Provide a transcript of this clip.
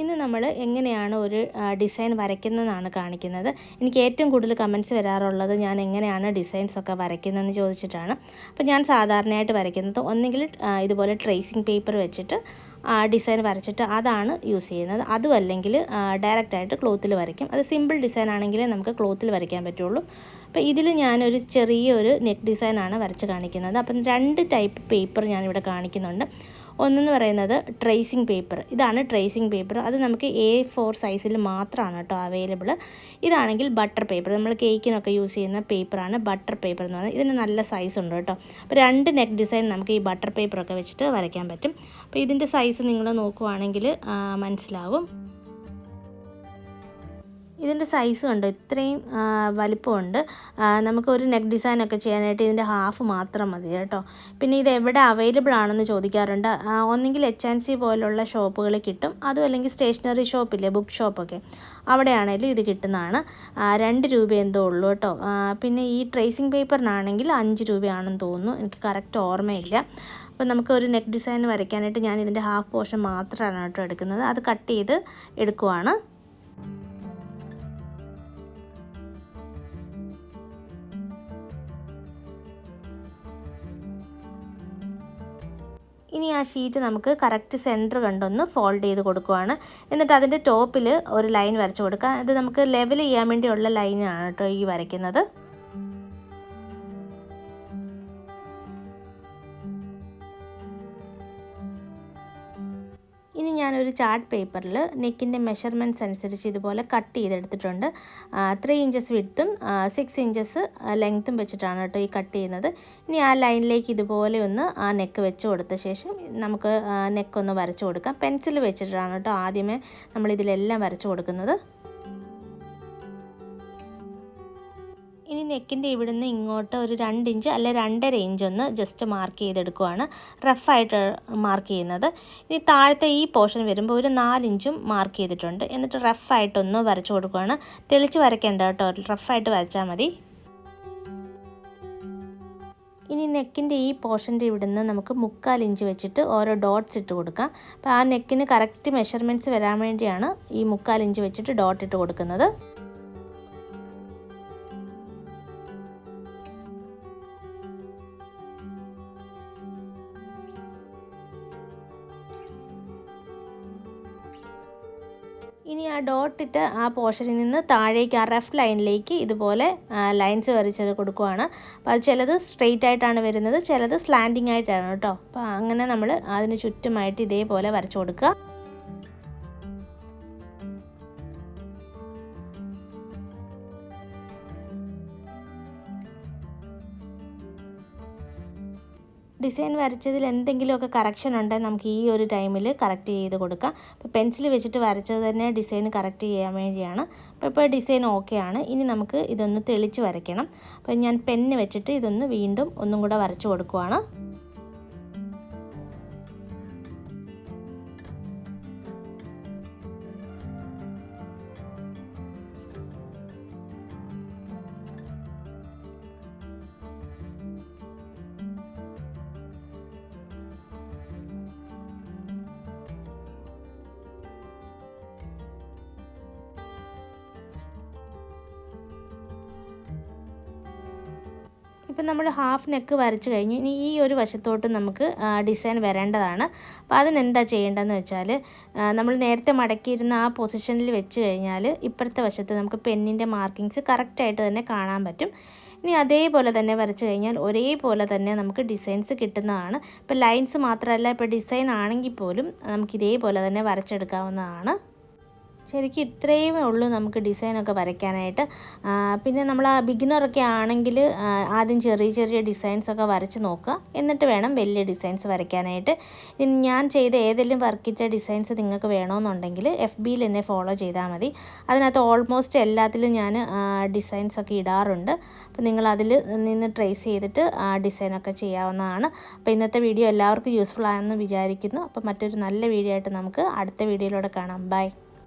ഇന്ന് നമ്മൾ എങ്ങനെയാണ് ഒരു ഡിസൈൻ വരയ്ക്കുന്നതെന്നാണ് കാണിക്കുന്നത്. എനിക്ക് ഏറ്റവും കൂടുതൽ കമൻസ് വരാറുള്ളത് ഞാൻ എങ്ങനെയാണ് ഡിസൈൻസ് ഒക്കെ വരയ്ക്കുന്നതെന്ന് ചോദിച്ചിട്ടാണ്. അപ്പോൾ ഞാൻ സാധാരണയായിട്ട് വരയ്ക്കുന്നത് ഒന്നെങ്കിൽ ഇതുപോലെ ട്രേസിങ് പേപ്പർ വെച്ചിട്ട് ഡിസൈൻ വരച്ചിട്ട് അതാണ് യൂസ് ചെയ്യുന്നത്. അതും അല്ലെങ്കിൽ ഡയറക്റ്റായിട്ട് ക്ലോത്തിൽ വരയ്ക്കും. അത് സിമ്പിൾ ഡിസൈൻ ആണെങ്കിലേ നമുക്ക് ക്ലോത്തിൽ വരയ്ക്കാൻ പറ്റുള്ളൂ. അപ്പോൾ ഇതിൽ ഞാനൊരു ചെറിയൊരു നെക്ക് ഡിസൈനാണ് വരച്ച് കാണിക്കുന്നത്. അപ്പം രണ്ട് ടൈപ്പ് പേപ്പർ ഞാനിവിടെ കാണിക്കുന്നുണ്ട്. ഒന്നെന്ന് പറയുന്നത് ട്രേസിങ് പേപ്പർ ഇതാണ് ട്രേസിങ് പേപ്പർ അത് നമുക്ക് എ ഫോർ സൈസിൽ മാത്രമാണ് കേട്ടോ അവൈലബിൾ ഇതാണെങ്കിൽ ബട്ടർ പേപ്പർ നമ്മൾ കേക്കിനൊക്കെ യൂസ് ചെയ്യുന്ന പേപ്പറാണ് ബട്ടർ പേപ്പർ എന്ന് പറയുന്നത്. ഇതിന് നല്ല സൈസ് ഉണ്ട് കേട്ടോ. അപ്പോൾ രണ്ട് നെക്ക് ഡിസൈൻ നമുക്ക് ഈ ബട്ടർ പേപ്പറൊക്കെ വെച്ചിട്ട് വരയ്ക്കാൻ പറ്റും. അപ്പോൾ ഇതിന്റെ സൈസ് നിങ്ങൾ നോക്കുവാണെങ്കിൽ മനസ്സിലാകും ഇതിന്റെ സൈസ് ഉണ്ട് ഇത്രയും വലിപ്പമുണ്ട്. നമുക്കൊരു നെക്ക് ഡിസൈനൊക്കെ ചെയ്യാനായിട്ട് ഇതിന്റെ ഹാഫ് മാത്രം മതി കേട്ടോ. പിന്നെ ഇത് എവിടെ അവൈലബിൾ ആണെന്ന് ചോദിക്കാറുണ്ട്. ഒന്നെങ്കിൽ എച്ച് ആൻഡ് സി പോലുള്ള ഷോപ്പുകളിൽ കിട്ടും. അതും അല്ലെങ്കിൽ സ്റ്റേഷനറി ഷോപ്പില്ലേ ബുക്ക് ഷോപ്പൊക്കെ അവിടെയാണേലും ഇത് കിട്ടുന്നതാണ്. രണ്ട് രൂപ എന്തോ ഉള്ളൂ കേട്ടോ. പിന്നെ ഈ ട്രേസിംഗ് പേപ്പറിനാണെങ്കിൽ അഞ്ച് രൂപയാണെന്ന് തോന്നുന്നു. എനിക്ക് കറക്റ്റ് ഓർമ്മയില്ല. അപ്പോൾ നമുക്ക് ഒരു നെക്ക് ഡിസൈൻ വരയ്ക്കാനായിട്ട് ഞാൻ ഇതിന്റെ ഹാഫ് പോർഷൻ മാത്രമാണ് കേട്ടോ എടുക്കുന്നത്. അത് കട്ട് ചെയ്ത് എടുക്കുവാണ്. ഇനി ആ ഷീറ്റ് നമുക്ക് കറക്റ്റ് സെന്റർ കണ്ടൊന്ന് ഫോൾഡ് ചെയ്ത് കൊടുക്കുവാണ്. എന്നിട്ട് അതിന്റെ ടോപ്പിൽ ഒരു ലൈൻ വരച്ച് കൊടുക്കുക. അത് നമുക്ക് ലെവൽ ചെയ്യാൻ വേണ്ടിയുള്ള ലൈനാണ് കേട്ടോ ഈ വരയ്ക്കുന്നത്. ഇനി ഞാനൊരു ചാർട്ട് പേപ്പറിൽ നെക്കിന്റെ മെഷർമെന്റ്സ് അനുസരിച്ച് ഇതുപോലെ കട്ട് ചെയ്തെടുത്തിട്ടുണ്ട്. ത്രീ ഇഞ്ചസ് വിടുത്തും സിക്സ് ഇഞ്ചസ് ലെങ്ത്തും വെച്ചിട്ടാണ് കേട്ടോ ഈ കട്ട് ചെയ്യുന്നത്. ഇനി ആ ലൈനിലേക്ക് ഇതുപോലെ ഒന്ന് ആ നെക്ക് വെച്ച് കൊടുത്ത ശേഷം നമുക്ക് നെക്ക് ഒന്ന് വരച്ച് കൊടുക്കാം. പെൻസിൽ വെച്ചിട്ടാണ് കേട്ടോ ആദ്യമേ നമ്മളിതിലെല്ലാം വരച്ച് കൊടുക്കുന്നത്. നെക്കിന്റെ ഇവിടുന്ന് ഇങ്ങോട്ട് ഒരു രണ്ട് ഇഞ്ച് അല്ലെ രണ്ടര ഇഞ്ച് ഒന്ന് ജസ്റ്റ് മാർക്ക് ചെയ്തെടുക്കുവാണ്. റഫായിട്ട് മാർക്ക് ചെയ്യുന്നത്. ഇനി താഴത്തെ ഈ പോർഷൻ വരുമ്പോൾ ഒരു നാലിഞ്ചും മാർക്ക് ചെയ്തിട്ടുണ്ട്. എന്നിട്ട് റഫായിട്ടൊന്ന് വരച്ചു കൊടുക്കുവാണ്. തെളിച്ച് വരയ്ക്കേണ്ട കേട്ടോ. റഫായിട്ട് വരച്ചാൽ മതി. ഇനി നെക്കിന്റെ ഈ പോർഷന്റെ ഇവിടുന്ന് നമുക്ക് മുക്കാൽ ഇഞ്ച് വെച്ചിട്ട് ഓരോ ഡോട്ട്സ് ഇട്ട് കൊടുക്കാം. അപ്പോൾ ആ നെക്കിന് കറക്റ്റ് മെഷർമെന്റ്സ് വരാൻ വേണ്ടിയാണ് ഈ മുക്കാൽ ഇഞ്ച് വെച്ചിട്ട് ഡോട്ട് ഇട്ട് കൊടുക്കുന്നത്. ഇനി ആ ഡോട്ടിട്ട് ആ പോർഷനിൽ നിന്ന് താഴേക്ക് ആ റഫ് ലൈനിലേക്ക് ഇതുപോലെ ലൈൻസ് വരച്ച് കൊടുക്കുവാണ്. അപ്പോൾ അത് ചിലത് സ്ട്രെയിറ്റ് ആയിട്ടാണ് വരുന്നത് ചിലത് സ്ലാൻഡിങ് ആയിട്ടാണ് കേട്ടോ. അപ്പോൾ അങ്ങനെ നമ്മൾ അതിന് ചുറ്റുമായിട്ട് ഇതേപോലെ വരച്ച് കൊടുക്കുക. ഡിസൈൻ വരച്ചതിൽ എന്തെങ്കിലുമൊക്കെ കറക്ഷൻ ഉണ്ടെങ്കിൽ നമുക്ക് ഈ ഒരു ടൈമിൽ കറക്റ്റ് ചെയ്ത് കൊടുക്കാം. അപ്പോൾ പെൻസിൽ വെച്ചിട്ട് വരച്ചത് തന്നെ ഡിസൈൻ കറക്റ്റ് ചെയ്യാൻ വേണ്ടിയാണ്. അപ്പോൾ ഇപ്പോൾ ഡിസൈൻ ആണ്. ഇനി നമുക്ക് ഇതൊന്ന് തെളിച്ച് വരയ്ക്കണം. അപ്പോൾ ഞാൻ പെന്ന് വെച്ചിട്ട് ഇതൊന്ന് വീണ്ടും ഒന്നും കൂടെ വരച്ച് കൊടുക്കുവാണ്. ഇപ്പം നമ്മൾ ഹാഫ് നെക്ക് വരച്ച് കഴിഞ്ഞു ഇനി ഈ ഒരു വശത്തോട്ട് നമുക്ക് ഡിസൈൻ വരേണ്ടതാണ്. അപ്പോൾ അതിനെന്താ ചെയ്യേണ്ടതെന്ന് വെച്ചാൽ നമ്മൾ നേരത്തെ മടക്കിയിരുന്ന ആ പൊസിഷനിൽ വെച്ച് കഴിഞ്ഞാൽ ഇപ്പുറത്തെ വശത്ത് നമുക്ക് പെന്നിന്റെ മാർക്കിങ്സ് കറക്റ്റായിട്ട് തന്നെ കാണാൻ പറ്റും. ഇനി അതേപോലെ തന്നെ വരച്ച് കഴിഞ്ഞാൽ ഒരേപോലെ തന്നെ നമുക്ക് ഡിസൈൻസ് കിട്ടുന്നതാണ്. ഇപ്പോൾ ലൈൻസ് മാത്രമല്ല ഇപ്പോൾ ഡിസൈൻ ആണെങ്കിൽ പോലും നമുക്ക് ഇതേപോലെ തന്നെ വരച്ചെടുക്കാവുന്നതാണ്. ശരിക്കും ഇത്രയുമേ ഉള്ളൂ നമുക്ക് ഡിസൈനൊക്കെ വരയ്ക്കാനായിട്ട്. പിന്നെ നമ്മൾ ആ ബിഗിനറൊക്കെ ആണെങ്കിൽ ആദ്യം ചെറിയ ചെറിയ ഡിസൈൻസൊക്കെ വരച്ച് നോക്കുക. എന്നിട്ട് വേണം വലിയ ഡിസൈൻസ് വരയ്ക്കാനായിട്ട്. ഇനി ഞാൻ ചെയ്ത ഏതെങ്കിലും വർക്കിന്റെ ഡിസൈൻസ് നിങ്ങൾക്ക് വേണമെന്നുണ്ടെങ്കിൽ എഫ് ബിയിൽ എന്നെ ഫോളോ ചെയ്താൽ മതി. അതിനകത്ത് ഓൾമോസ്റ്റ് എല്ലാത്തിലും ഞാൻ ഡിസൈൻസ് ഒക്കെ ഇടാറുണ്ട്. അപ്പോൾ നിങ്ങൾ അതിൽ നിന്ന് ട്രേസ് ചെയ്തിട്ട് ഡിസൈനൊക്കെ ചെയ്യാവുന്നതാണ്. അപ്പോൾ ഇന്നത്തെ വീഡിയോ എല്ലാവർക്കും യൂസ്ഫുൾ ആണെന്ന് വിചാരിക്കുന്നു. അപ്പോൾ മറ്റൊരു നല്ല വീഡിയോ ആയിട്ട് നമുക്ക് അടുത്ത വീഡിയോയിലൂടെ കാണാം. ബൈ